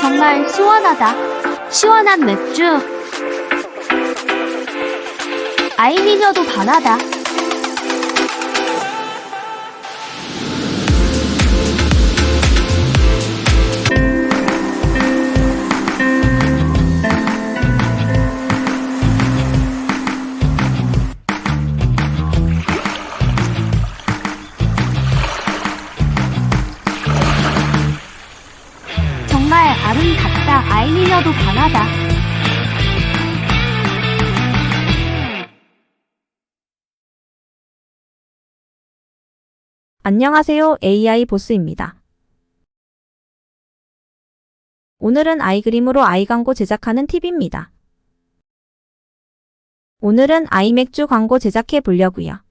정말 시원하다. 시원한 맥주. 아이미녀도 반하다. 아름답다. 아이미녀도 반하다. 안녕하세요. AI 보스입니다. 오늘은 아이 그림으로 아이 광고 제작하는 팁입니다. 오늘은 아이 맥주 광고 제작해 보려고요.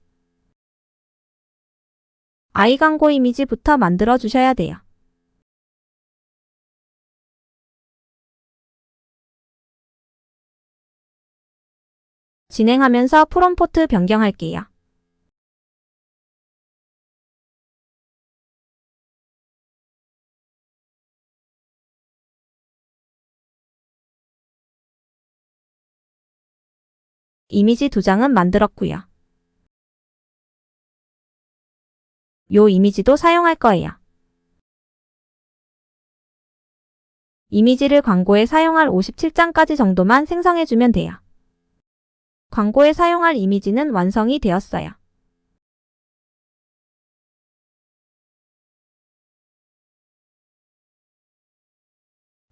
아이 광고 이미지부터 만들어 주셔야 돼요. 진행하면서 프롬포트 변경할게요. 이미지 두 장은 만들었고요. 요 이미지도 사용할 거예요. 이미지를 광고에 사용할 57장까지 정도만 생성해주면 돼요. 광고에 사용할 이미지는 완성이 되었어요.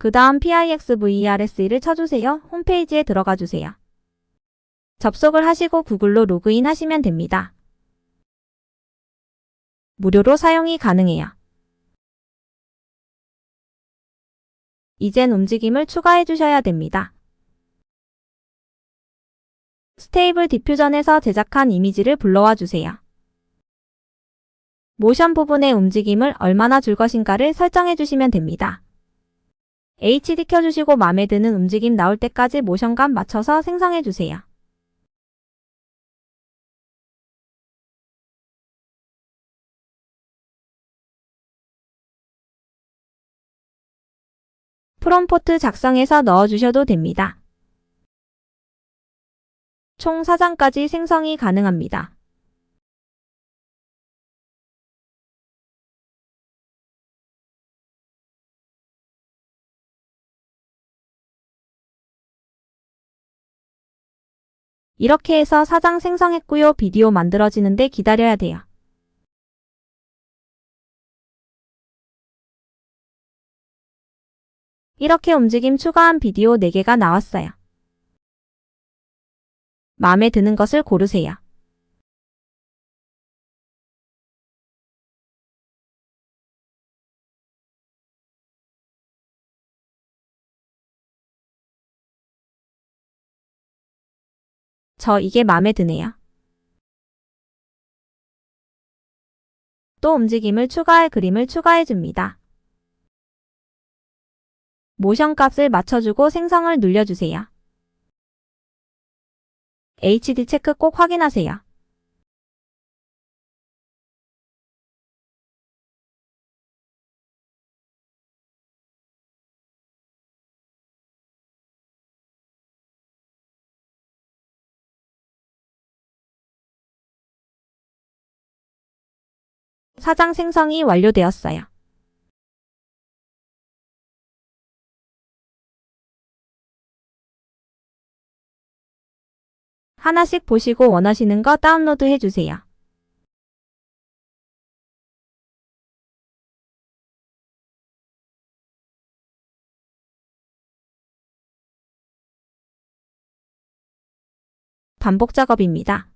그 다음 PIXVRS를 쳐주세요. 홈페이지에 들어가 주세요. 접속을 하시고 구글로 로그인 하시면 됩니다. 무료로 사용이 가능해요. 이젠 움직임을 추가해 주셔야 됩니다. 스테이블 디퓨전에서 제작한 이미지를 불러와 주세요. 모션 부분의 움직임을 얼마나 줄 것인가를 설정해 주시면 됩니다. HD 켜주시고 마음에 드는 움직임 나올 때까지 모션감 맞춰서 생성해 주세요. 프롬포트 작성해서 넣어주셔도 됩니다. 총 4장까지 생성이 가능합니다. 이렇게 해서 4장 생성했고요. 비디오 만들어지는데 기다려야 돼요. 이렇게 움직임 추가한 비디오 4개가 나왔어요. 마음에 드는 것을 고르세요. 저 이게 마음에 드네요. 또 움직임을 추가할 그림을 추가해 줍니다. 모션 값을 맞춰주고 생성을 눌려주세요. HD 체크 꼭 확인하세요. 사장 생성이 완료되었어요. 하나씩 보시고 원하시는 거 다운로드 해주세요. 반복 작업입니다.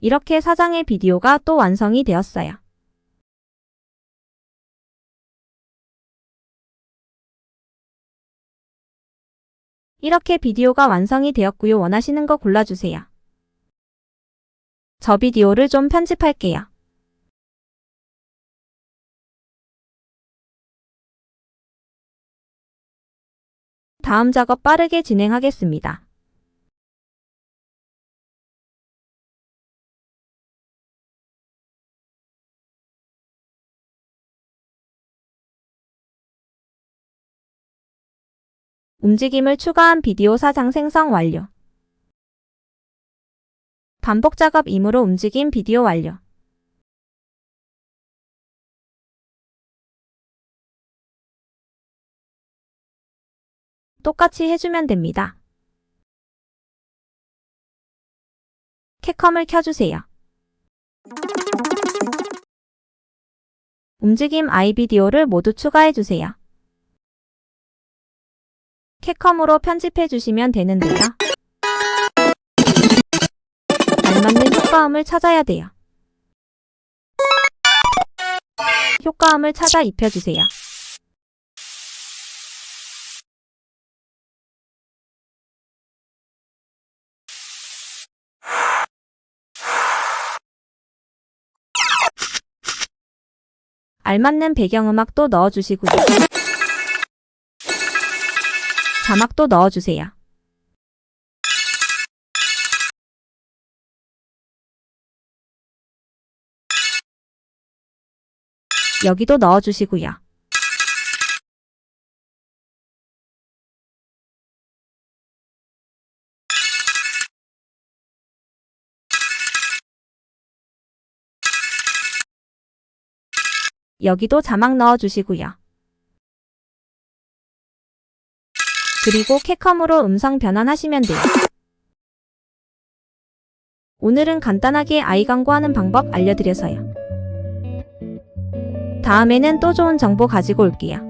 이렇게 사장의 비디오가 또 완성이 되었어요. 이렇게 비디오가 완성이 되었고요. 원하시는 거 골라주세요. 저 비디오를 좀 편집할게요. 다음 작업 빠르게 진행하겠습니다. 움직임을 추가한 비디오 사장 생성 완료. 반복 작업 임으로 움직임 비디오 완료. 똑같이 해주면 됩니다. 캡컴을 켜주세요. 움직임 아이 비디오를 모두 추가해주세요. 캡컴으로 편집해 주시면 되는데요. 알맞는 효과음을 찾아야 돼요. 효과음을 찾아 입혀주세요. 알맞는 배경음악도 넣어주시고요. 자막도 넣어주세요. 여기도 넣어주시고요. 여기도 자막 넣어주시고요. 그리고 캡컴으로 음성 변환하시면 돼요. 오늘은 간단하게 아이 광고하는 방법 알려드려서요. 다음에는 또 좋은 정보 가지고 올게요.